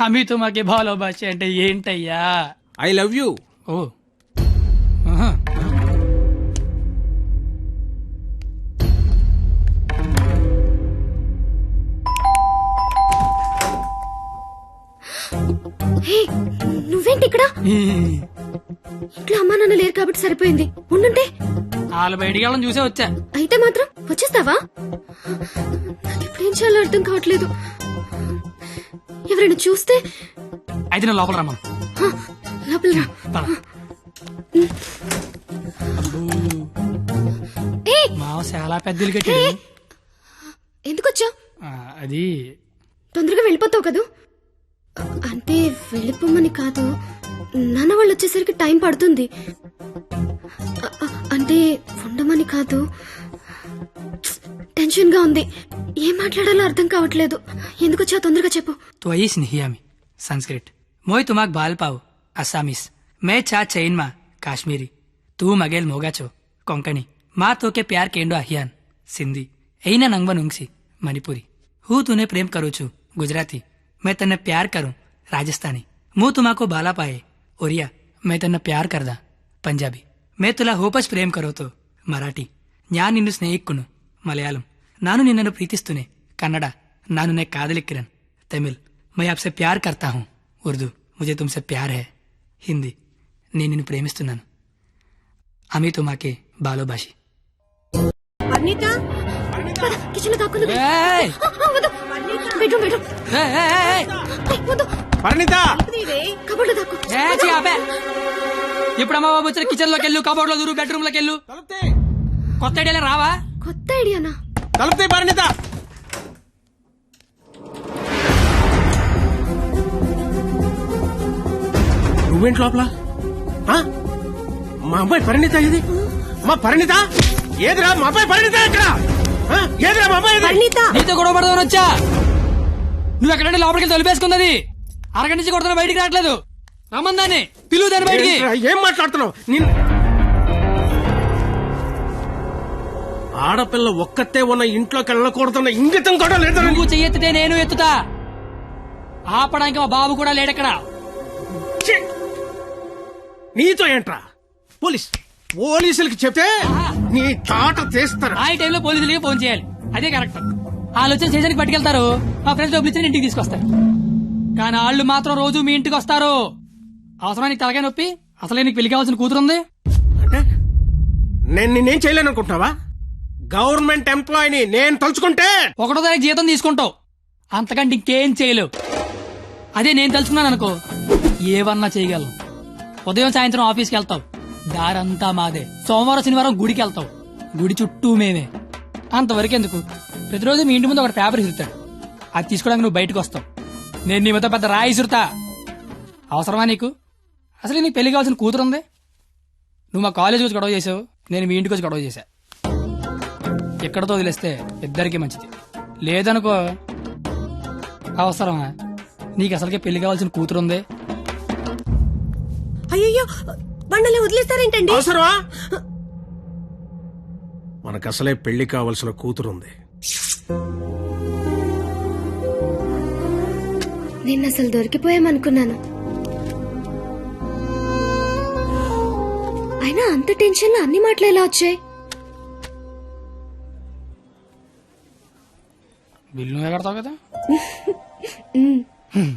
హమీ తుమాకి భాలోబాషి అంటే ఏంటయ్యా? I love you. ఓ. ఆహా. హే నువ్వేంటి ఇక్కడ? ఇంట్లో అమ్మా నాన్న లేరు కాబట్టి సరిపోయింది. ఉండుంటే. వాళ్ళు బయటికి వెళ్ళడం చూసే వచ్చా. అయితే మాత్రం వచ్చేస్తావా? నాకు ఇప్పుడేం చేయాలో అర్థం కావట్లేదు. ఎవరైనా చూస్తే? అయితే నేను లోపల రమ్మను. లోపల రా. మావ చాలా పెద్దలు కట్టాడు ఎందుకు అది తొందరగా వెళ్ళిపోతావు కదూ? అంటే వెళ్ళిపోమని కాదు. నాన్న వాళ్ళు వచ్చేసరికి టైం పడుతుంది. అంటే ఉండమని కాదు. టెన్షన్గా ఉంది. ఏం మాట్లాడాలో అర్థం కావట్లేదు ఎందుకు వచ్చావు తొందరగా చెప్పు तो आई स्नेहियामी संस्कृत मोय तुमाक बाल पाव असामीस मैं चा चैन मा काश्मीरी तू मगेल मोगाचो कोंकणी मा तो के प्यार केंडो अहियान सिंधी ऐना नंगवन उंगसी मणिपुरी हूँ तूने प्रेम करू छू गुजराती मैं तन्ने प्यार करूं राजस्थानी मुंह तुमाको बाला पाए ओरिया मैं तन्ने प्यार करदा पंजाबी मैं तुला होपच प्रेम करो तो मराठी ഞാൻ నిన్ను స్నేహిక్కును మలయాళం ನಾನು ನಿನ್ನನ್ನು ಪ್ರೀತಿಸ್ತೇನೆ ಕನ್ನಡ ನಾನು ನೇ ಕಾದಲಿಕ್ಕಿರನ್ ತಮಿಳ್ ಮೈ ಆಪ್ಸೆ ಪ್ಯಾರ್ ಕರ್ತಾ ಹೂಂ ಉರ್ದು ಮುಜೆ ತುಮ್ಸೆ ప్యార్ హే. హిందీ నేను నిన్ను ప్రేమిస్తున్నాను. అమీ మాకే బాలో భాషి. ఇప్పుడు అమ్మ బాబు వచ్చిన కిచెన్లోకి వెళ్ళు కబోర్డ్లో దూరు బెడ్రూమ్లోకి వెళ్ళు కొత్త ఐడియాలో రావా? కొత్త ఐడియానా తలుపుతే పరిణిత. నువ్వేంటి లోపల? ఆ? మా అమ్మాయి పరిణిత ఇది? మా పరిణిత? ఏదిరా? మా అమ్మాయి పరిణిత ఎక్కడ ఆ? ఏదిరా మా అమ్మాయి ఇది? నీతో గొడవ పడదామని వచ్చా? నువ్వు ఎక్కడంటే లోపలికి వెళ్ళి తలిపేసుకున్నది అరగంట నుంచి కొడుతున్నా బయటికి రావట్లేదు. రమ్మందాన్ని పిలువు దాన్ని బయటికి. ఏంట్రా, ఏం మాట్లాడుతున్నావు? నిన్ ఆడపిల్ల ఒక్కతే ఉన్న ఇంట్లోకి వెళ్ళకూడదన్న ఇంగితం కూడా లేదా నువ్వు చెయ్యెత్తితే నేను ఎత్తుతా. ఆపడానికి మా బాబు కూడా లేడక్కడ! నీతో ఏంట్రా? పోలీస్ పోలీసులకి చెప్తే నీ తాట తీస్తారు. ఆ టైంలో పోలీసులకి ఫోన్ చేయాలి. అదే కరెక్ట్. వాళ్ళు వచ్చి స్టేషన్కి పట్టుకెళ్తారు. మా ఫ్రెండ్స్ డబ్బులు ఇచ్చి ఇంటికి తీసుకొస్తారు. కానీ వాళ్ళు మాత్రం రోజు మీ ఇంటికి వస్తారు. అవసరం నీకు తలకాయ నొప్పి అసలే నీకు పెళ్ళి కావాల్సిన కూతురుంది. అంటే? నేను నిన్నేం చేయలేను అనుకుంటున్నావా గవర్నమెంట్ ఎంప్లాయీని నేను తలుచుకుంటే ఒకటో తారీఖు జీతం తీసుకుంటావు. అంతకంటే ఇంకేం చేయలేవు. అదే నేను తలుచుకున్నాను అనుకో. ఏవన్నా చేయగలను. ఉదయం సాయంత్రం ఆఫీస్కి వెళ్తావు. దారంతా మాదే. సోమవారం శనివారం గుడికి వెళ్తావు. గుడి చుట్టూ మేమే. అంతవరకు ఎందుకు? ప్రతిరోజు మీ ఇంటి ముందు ఒక పేపర్ ఇస్తాడు అది తీసుకోవడానికి నువ్వు బయటకు వస్తావు. నేను నీ మీద పెద్ద రాయి ఇసురుతా. అవసరమా నీకు? అసలు నీకు పెళ్ళి కావాల్సిన కూతురుంది? నువ్వు మా కాలేజీకి వచ్చి గొడవ చేసావు. నేను మీ ఇంటికి వచ్చి గొడవ చేశా. ఎక్కడతో వదిలేస్తే ఇద్దరికి మంచిది. లేదనుకో అవసరమా? నీకు అసలుకే పెళ్ళి కావాల్సిన కూతురుంది? అయ్యో బండలే వదిలేస్తారేంటండి? అవసరమా? మనకు అసలే పెళ్ళి కావలసిన కూతురుంది. నిన్న అసలు దొరికిపోయామనుకున్నాను. అయినా అంత టెన్షన్ అన్ని మాటలు ఎలా వచ్చాయి? బిల్లు నువ్వే కడతావు కదా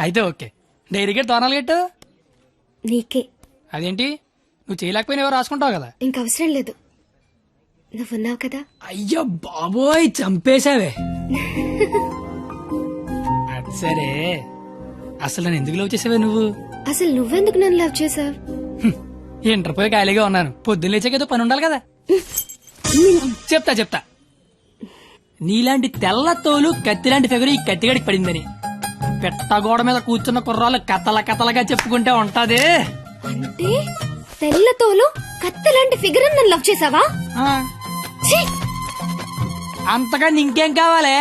అయితే ఓకే. డైరీ గేట్ తోనాలు గెట్టు? నీకే. అదేంటి? నువ్వు చేయలేకపోయినా ఎవరు రాసుకుంటావు కదా? ఇంక అవసరం లేదు. నువ్వున్నావు కదా? అయ్యో బాబోయ్ చంపేశావే. అది సరే. అసలు నన్ను ఎందుకు లవ్ చేసావే నువ్వు? అసలు నువ్వెందుకు నన్ను లవ్ చేసావు? ఇంటర్ పోయి ఖాళీగా ఉన్నాను. పొద్దున్న లేచాకేదో పని ఉండాలి కదా? చెప్తా చెప్తా. నీలాంటి తెల్ల తోలు కత్తిలాంటి ఫిగర్ ఈ కత్తిగడికి పడిందని. పెట్టగోడ మీద కూర్చున్న కుర్రాలు కథల కథలుగా చెప్పుకుంటే ఉంటది. అంటే తెల్లతోలు కత్తిలాంటి ఫిగర్ నన్ను లవ్ చేసావా? ఆ, ఛీ! అంతగా ఇంకేం కావాలే?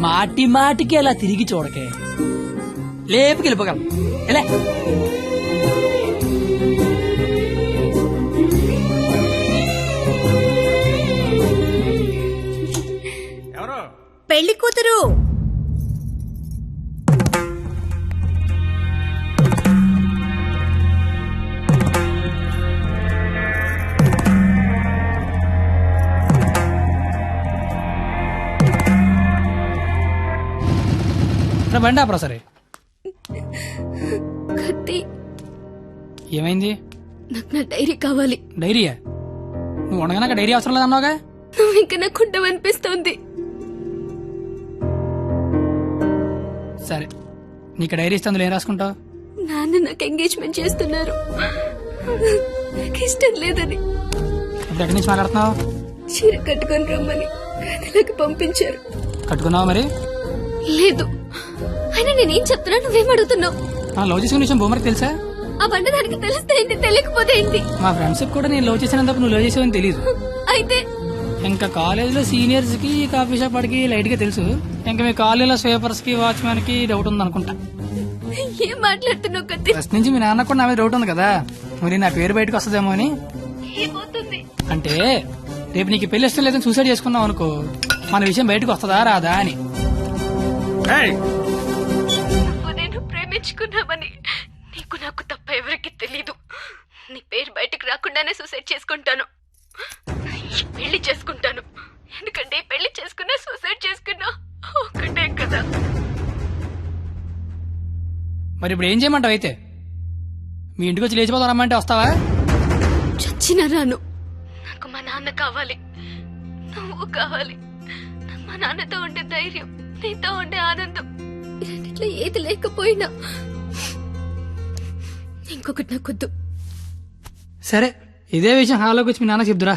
మాటి మాటికి అలా తిరిగి చూడకే. లేపుకి వెళ్ళిపోగలం ఎలా పెళ్ళి కూతురు. బండి ఆపరా సరే. కత్తి. ఏమైంది? నాకు నా డైరీ కావాలి. డైరీయా? నువ్వు ఉండగానే డైరీ అవసరం లేదన్నావుగా? నువ్వు ఇంకా నాకు ఉండవనిపిస్తోంది. సరే. నీకు డైరీ ఇస్తే అందులో ఏం రాసుకుంటావు? నాన్న నాకు ఎంగేజ్మెంట్ చేస్తున్నారు. నాకు ఇష్టం లేదని. ఇప్పుడు ఎక్కడి నుంచి మాట్లాడుతున్నావు? చీర కట్టుకొని రమ్మని గదిలోకి పంపించారు. కట్టుకున్నావా మరి? లేదు. అయినా నేనేం చెప్తున్నా నువ్వేం అడుగుతున్నావు? ఆ లవ్ చేసుకున్న విషయం బొమ్మరికి తెలుసా? ఆ బండ దానికి తెలిస్తే ఏంటి తెలియకపోతే ఏంటి? మా ఫ్రెండ్స్ కూడా నేను లవ్ చేసినందుకు నువ్వు లవ్ చేసావని తెలియదు అయితే ఇంకా కాలేజీలో సీనియర్స్కి కాఫీ షాప్ వాడికి లైట్గా తెలుసు. ఇంకా మీ కాలేజీలో స్వీపర్స్కి వాచ్మెన్కి డౌట్ ఉంది అనుకుంటా ఏం మాట్లాడుతున్నావు కత్తి? ఫస్ట్ నుంచి మీ నాన్న కూడా నా మీద డౌట్ ఉంది కదా. మరి నా పేరు బయటకు వస్తుందేమో అని. ఏమవుతుంది? అంటే రేపు నీకు పెళ్ళి ఇష్టం లేదని సూసైడ్ చేసుకున్నావు అనుకో. మన విషయం బయటకు వస్తుందా రాదా అని. నువ్వు నేను ప్రేమించుకున్నామని. నీకు నాకు తప్ప ఎవరికి తెలీదు. నీ పేరు బయటకు రాకుండానే సూసైడ్ చేసుకుంటాను. చేసుకుంటాను. ఎందుకంటే పెళ్ళి చేసుకున్నా సూసైడ్ చేసుకున్నా ఒకటే కదా. మరి ఇప్పుడు ఏం చేయమంటావు అయితే? మీ ఇంటికి వచ్చి లేచిపోతాం రమ్మంటే వస్తావా? చచ్చిన రాను. నాకు మా నాన్న కావాలి. నువ్వు కావాలి. నాకు మా నాన్నతో ఉండే ధైర్యం నీతో ఉండే ఆనందం. రెండిట్లో ఏది లేకపోయినా ఇంకొకటి నాకొద్దు. సరే ఇదే విషయం హాల్లోకి వచ్చి మీ నాన్న చెప్దురా.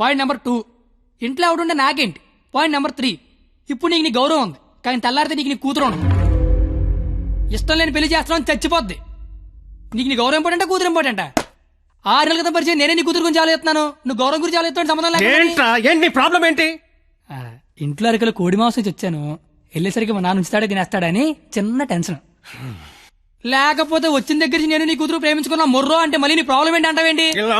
పాయింట్ నెంబర్ టూ ఇంట్లో ఎవడుంటే నాకేంటి? పాయింట్ నెంబర్ త్రీ ఇప్పుడు నీకు నీ గౌరవం ఉంది. కానీ తెల్లారితే నీకు నీ కూతురు ఉండదు. ఇష్టం లేని పెళ్ళి చేస్తున్నావు చచ్చిపోద్ది. నీకు నీ గౌరవం ఇంపార్టెంటా కూతురు ఇంపార్టెంటా? ఆరు నెలల క్రితం పరిచయం నేనే నీ కూతురు గురించి ఆలోచిస్తున్నాను. నువ్వు గౌరవం గురించి ఆలోచిస్తాను సంబంధం ఏంట్రా? ఏంటి నీ ప్రాబ్లం ఏంటి? ఇంట్లో అరకలు కోడి మాంసం తెచ్చాను. వెళ్ళేసరికి మా నాన్న ఉంచుతాడే తినేస్తాడని చిన్న టెన్షన్ లేకపోతే వచ్చిన దగ్గర నుంచి నేను నీ కూతురు ప్రేమించుకున్నా మొర్రో అంటే మళ్ళీ నీ ప్రాబ్లం ఏంటి అంటావేంటి? ఇలా